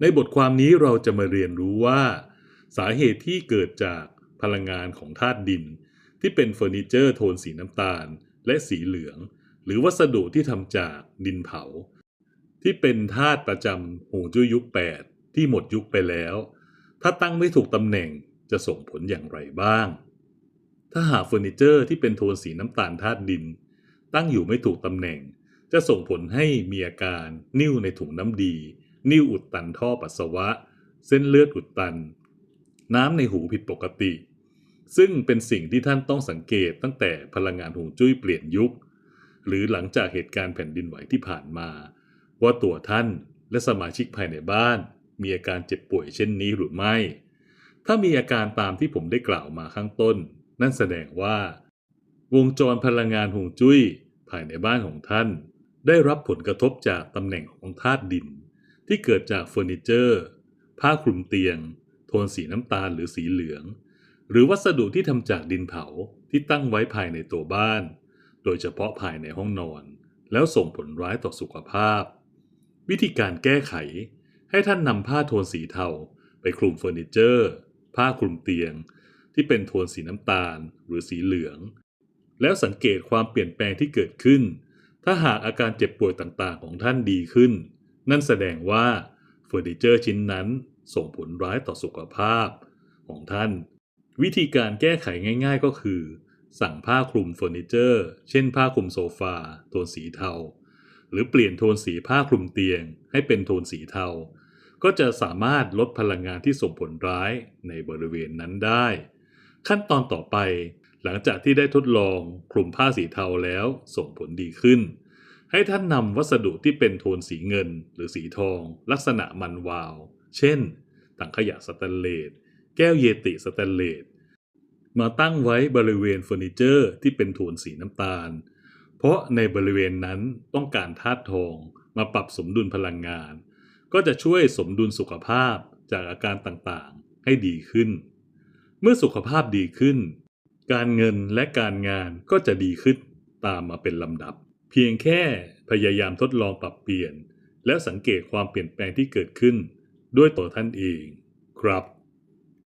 ในบทความนี้เราจะมาเรียนรู้ว่า สาเหตุที่เกิดจากพลังงานของธาตุดิน ที่เป็นเฟอร์นิเจอร์โทนสีน้ำตาล และสีเหลือง หรือวัสดุที่ทำจากดินเผา ที่เป็นธาตุประจำหงจุ้ยยุค 8 ที่หมดยุคไปแล้ว ถ้าตั้งไม่ถูกตำแหน่งจะส่งผลอย่างไรบ้าง ถ้าหากเฟอร์นิเจอร์ที่เป็นโทนสีน้ำตาลธาตุดิน ตั้งอยู่ไม่ถูกตำแหน่ง จะส่งผลให้มีอาการนิ่วในถุงน้ำดี นิ่วอุดตันท่อปัสสาวะ เส้นเลือดอุดตัน น้ำในหูผิดปกติ ซึ่งเป็นสิ่งที่ท่านต้องสังเกตตั้งแต่พลังงานหงจุ้ยเปลี่ยนยุค หรือหลังจากเหตุการณ์แผ่นดินไหวที่ผ่านมา ว่าตัวท่านและสมาชิกภายในบ้าน มีอาการเจ็บป่วยเช่นนี้หรือไม่ ถ้ามีอาการตามที่ผมได้กล่าวมาข้างต้น นั่นแสดงว่า วงจรพลังงานหงจุ้ยภายในบ้านของท่าน ได้รับผลกระทบจากตำแหน่งของธาตุดิน ที่เกิดจากเฟอร์นิเจอร์ ผ้าคลุมเตียง โทนสีน้ำตาลหรือสีเหลือง หรือวัสดุที่ทำจากดินเผาที่ตั้งไว้ภายในตัวบ้าน โดยเฉพาะภายในห้องนอน แล้วส่งผลร้ายต่อสุขภาพ วิธีการแก้ไข ให้ท่านนำผ้าโทนสีเทาไปคลุมเฟอร์นิเจอร์ ผ้าคลุมเตียง ที่เป็นโทนสีน้ำตาลหรือสีเหลือง แล้วสังเกตความเปลี่ยนแปลงที่เกิดขึ้น ถ้าหากอาการเจ็บป่วยต่างๆ ของท่านดีขึ้น นั่นแสดงว่าเฟอร์นิเจอร์ชิ้นนั้นส่งผลร้ายต่อสุขภาพของท่าน วิธีการแก้ไขง่าย ๆ ก็คือ สั่งผ้าคลุมเฟอร์นิเจอร์ เช่น ผ้าคลุมโซฟาโทนสีเทา หรือเปลี่ยนโทนสีผ้าคลุมเตียง ให้เป็นโทนสีเทา ก็จะสามารถลดพลังงานที่ส่งผลร้ายในบริเวณนั้นได้ ขั้นตอนต่อไปหลังจากที่ได้ทดลองคลุมผ้าสีเทาแล้วส่งผลดีขึ้น ให้ท่านนำวัสดุที่เป็นโทนสีเงินหรือสีทอง ลักษณะมันวาว เช่นถังขยะสแตนเลสแก้วเยติสแตนเลสมาตั้งไว้บริเวณเฟอร์นิเจอร์ที่เป็นโทนสีน้ำตาล เพราะในบริเวณนั้นต้องการธาตุทองมาปรับสมดุลพลังงาน ก็จะช่วยสมดุลสุขภาพจากอาการต่างๆ ให้ดีขึ้น เมื่อสุขภาพดีขึ้น การเงินและการงานก็จะดีขึ้นตามมาเป็นลำดับ เพียงแค่พยายามทดลองปรับเปลี่ยน และสังเกตความเปลี่ยนแปลงที่เกิดขึ้น ด้วยตัวท่านเอง ครับ